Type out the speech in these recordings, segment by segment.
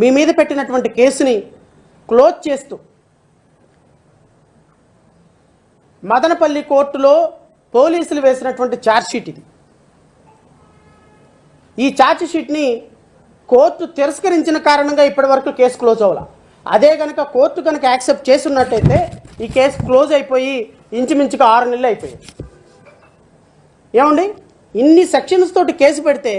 మీ మీద పెట్టినటువంటి కేసుని క్లోజ్ చేస్తూ మదనపల్లి కోర్టులో పోలీసులు వేసినటువంటి ఛార్జ్షీట్ ఇది. ఈ ఛార్జ్షీట్ని కోర్టు తిరస్కరించిన కారణంగా ఇప్పటివరకు కేసు క్లోజ్ అవ్వాల. అదే కనుక కోర్టు కనుక యాక్సెప్ట్ చేస్తున్నట్టయితే ఈ కేసు క్లోజ్ అయిపోయి ఇంచుమించుగా ఆరు నెలలు అయిపోయాయి. ఏమండి? ఇన్ని సెక్షన్స్ తోటి కేసు పెడితే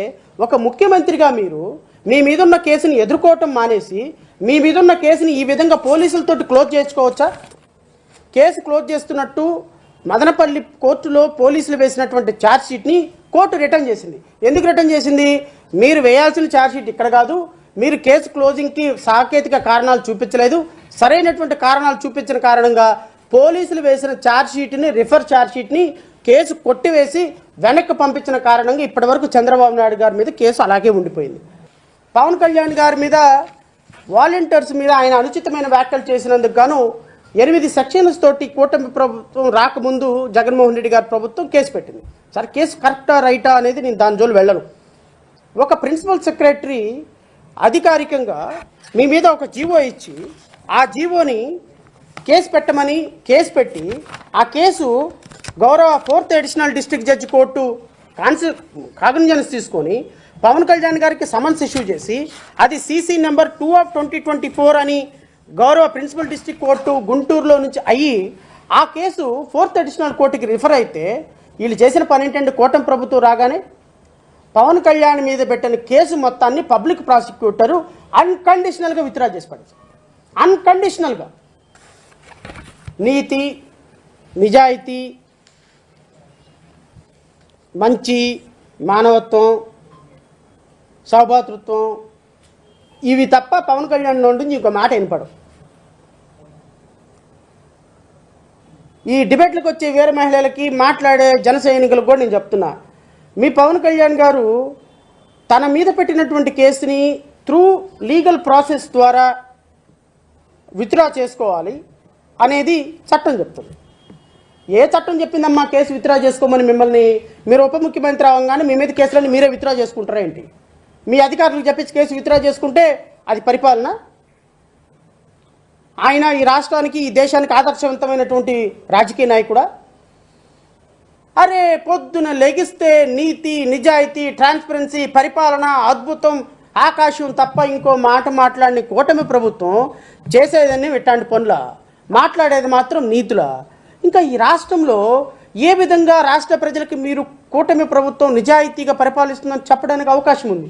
ఒక ముఖ్యమంత్రిగా మీరు మీ మీదున్న కేసుని ఎదుర్కోవటం మానేసి మీ మీదున్న కేసుని ఈ విధంగా పోలీసులతోటి క్లోజ్ చేసుకోవచ్చా? కేసు క్లోజ్ చేస్తున్నట్టు మదనపల్లి కోర్టులో పోలీసులు వేసినటువంటి ఛార్జ్ షీట్ని కోర్టు రిటర్న్ చేసింది. ఎందుకు రిటర్న్ చేసింది? మీరు వేయాల్సిన ఛార్జ్ షీట్ ఇక్కడ కాదు మీరు కేసు క్లోజింగ్కి సాంకేతిక కారణాలు చూపించలేదు. సరైనటువంటి కారణాలు చూపించిన కారణంగా పోలీసులు వేసిన ఛార్జ్ షీట్ని రిఫర్ ఛార్జ్ షీట్ని కేసు కొట్టివేసి వెనక్కి పంపించిన కారణంగా ఇప్పటివరకు చంద్రబాబు నాయుడు గారి మీద కేసు అలాగే ఉండిపోయింది. పవన్ కళ్యాణ్ గారి మీద వాలంటీర్స్ మీద ఆయన అనుచితమైన వ్యాఖ్యలు చేసినందుకు గాను ఎనిమిది సెక్షన్స్ తోటి కూటమి ప్రభుత్వం రాకముందు జగన్మోహన్ రెడ్డి గారి ప్రభుత్వం కేసు పెట్టింది. సార్ కేసు కరెక్టా రైటా అనేది నేను దాని జోలు వెళ్ళను. ఒక ప్రిన్సిపల్ సెక్రటరీ అధికారికంగా మీ మీద ఒక జీవో ఇచ్చి ఆ జీవోని కేసు పెట్టమని కేసు పెట్టి ఆ కేసు గౌరవ fourth additional district judge court కాన్సి cognizance తీసుకొని పవన్ కళ్యాణ్ గారికి సమన్స్ ఇష్యూ చేసి అది CC number two of twenty twenty four అని గౌరవ ప్రిన్సిపల్ డిస్టిక్ కోర్టు గుంటూరులో నుంచి అయ్యి ఆ కేసు ఫోర్త్ అడిషనల్ కోర్టుకి రిఫర్ అయితే వీళ్ళు చేసిన పని ఏంటంటే కూటమి ప్రభుత్వం రాగానే పవన్ కళ్యాణ్ మీద పెట్టిన కేసు మొత్తాన్ని పబ్లిక్ ప్రాసిక్యూటరు అన్కండిషనల్గా విత్డ్రా చేసి పడేసి అన్కండిషనల్గా. నీతి నిజాయితీ మంచి మానవత్వం సౌభాతృత్వం ఇవి తప్ప పవన్ కళ్యాణ్ నుండి ఇంకో మాట వినపడు ఈ డిబేట్లకు వచ్చే వేరే మహిళలకి మాట్లాడే జన సైనికులకు కూడా నేను చెప్తున్నా. మీ పవన్ కళ్యాణ్ గారు తన మీద పెట్టినటువంటి కేసుని త్రూ లీగల్ ప్రాసెస్ ద్వారా విత్డ్రా చేసుకోవాలి అనేది చట్టం చెప్తుంది. ఏ చట్టం చెప్పిందమ్మా కేసు విత్డ్రా చేసుకోమని మిమ్మల్ని మీరు ఉప ముఖ్యమంత్రి అవ్వగానే మీ మీద కేసులన్నీ మీరే విత్డ్రా చేసుకుంటారా ఏంటి? మీ అధికారులకు చెప్పించి కేసు విత్డ్రా చేసుకుంటే అది పరిపాలన? ఆయన ఈ రాష్ట్రానికి ఈ దేశానికి ఆదర్శవంతమైనటువంటి రాజకీయ నాయకుడా? అరే పొద్దున లెగిస్తే నీతి నిజాయితీ ట్రాన్స్పరెన్సీ పరిపాలన అద్భుతం ఆకాశం తప్ప ఇంకో మాట మాట్లాడిన కూటమి ప్రభుత్వం చేసేదని ఇట్లాంటి పనుల? మాట్లాడేది మాత్రం నీతుల? ఇంకా ఈ రాష్ట్రంలో ఏ విధంగా రాష్ట్ర ప్రజలకి మీరు కూటమి ప్రభుత్వం నిజాయితీగా పరిపాలిస్తుందని చెప్పడానికి అవకాశం ఉంది?